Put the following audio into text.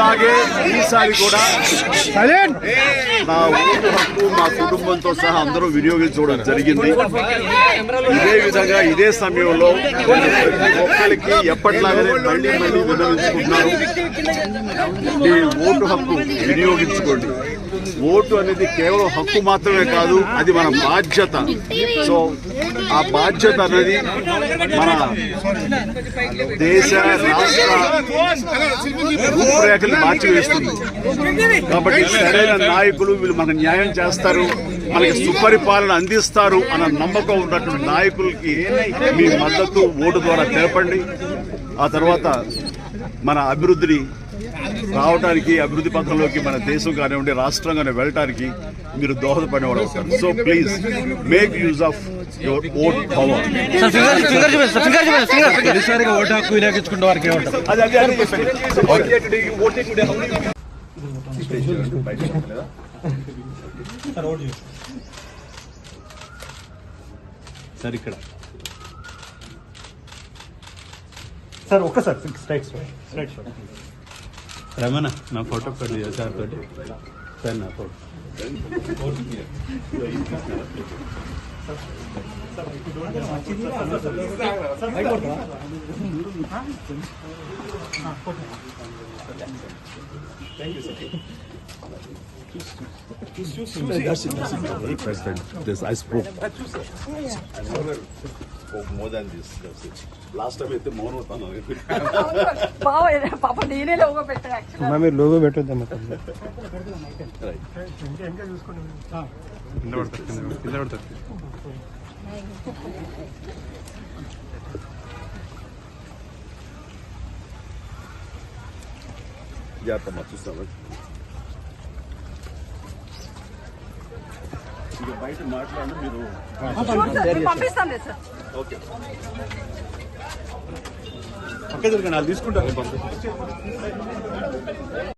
ఎప్పటిలాగే ఈసారి కూడా నా ఓటు హక్కు మా కుటుంబంతో సహా అందరూ వినియోగించుకోవడం జరిగింది. ఇదే విధంగా ఇదే సమయంలో ఒక్కరికి ఎప్పటిలాగానే మళ్ళీ మళ్ళీ విన్నవించుకుంటున్నారు ఈ ఓటు హక్కు వినియోగించుకోండి. ఓటు అనేది కేవలం హక్కు మాత్రమే కాదు అది మన బాధ్యత. సో ఆ బాధ్యత అనేది మన దేశ రాష్ట్ర రూపురేఖలు మార్చివేస్తుంది. కాబట్టి సరైన నాయకులు వీళ్ళు మనకు న్యాయం చేస్తారు మనకి సుపరిపాలన అందిస్తారు అన్న నమ్మకం ఉన్నటువంటి నాయకులకి మీ మద్దతు ఓటు ద్వారా తెలపండి. ఆ తర్వాత మన అభివృద్ధిని రావడానికి అభివృద్ధి పథంలోకి మన దేశం కానివ్వండి రాష్ట్రం కానీ వెళ్ళటానికి మీరు దోహదపడేవాడు అవుతారు. So please make use of your vote power అది అది అది చెప్పండి. సార్ ఇక్కడ. సార్ ఒక్కసారి స్ట్రైట్ స్ట్రైట్ షాట్ రమణ నా ఫోటో పెట్టి సార్ తోటి సార్ నా photo Thank you, sir. That's it, that's it. President, this I spoke. I never spoke more than this. That's it. Last time इतने मौन होता ना. पाव पापा नीने लोगों पे एक्चुअली. मैं मेरे लोगों बैठे थे मतलब. Right. इनका यूज़ करने. हाँ. इल्ला बढ़ता है. इल्ला बढ़ता है. జాగ్రత్త చూస్తాను ఇక బయట మాట్లాడి మీరు పంపిస్తాను ఓకే. పక్క జరగండి వాళ్ళు తీసుకుంటారు.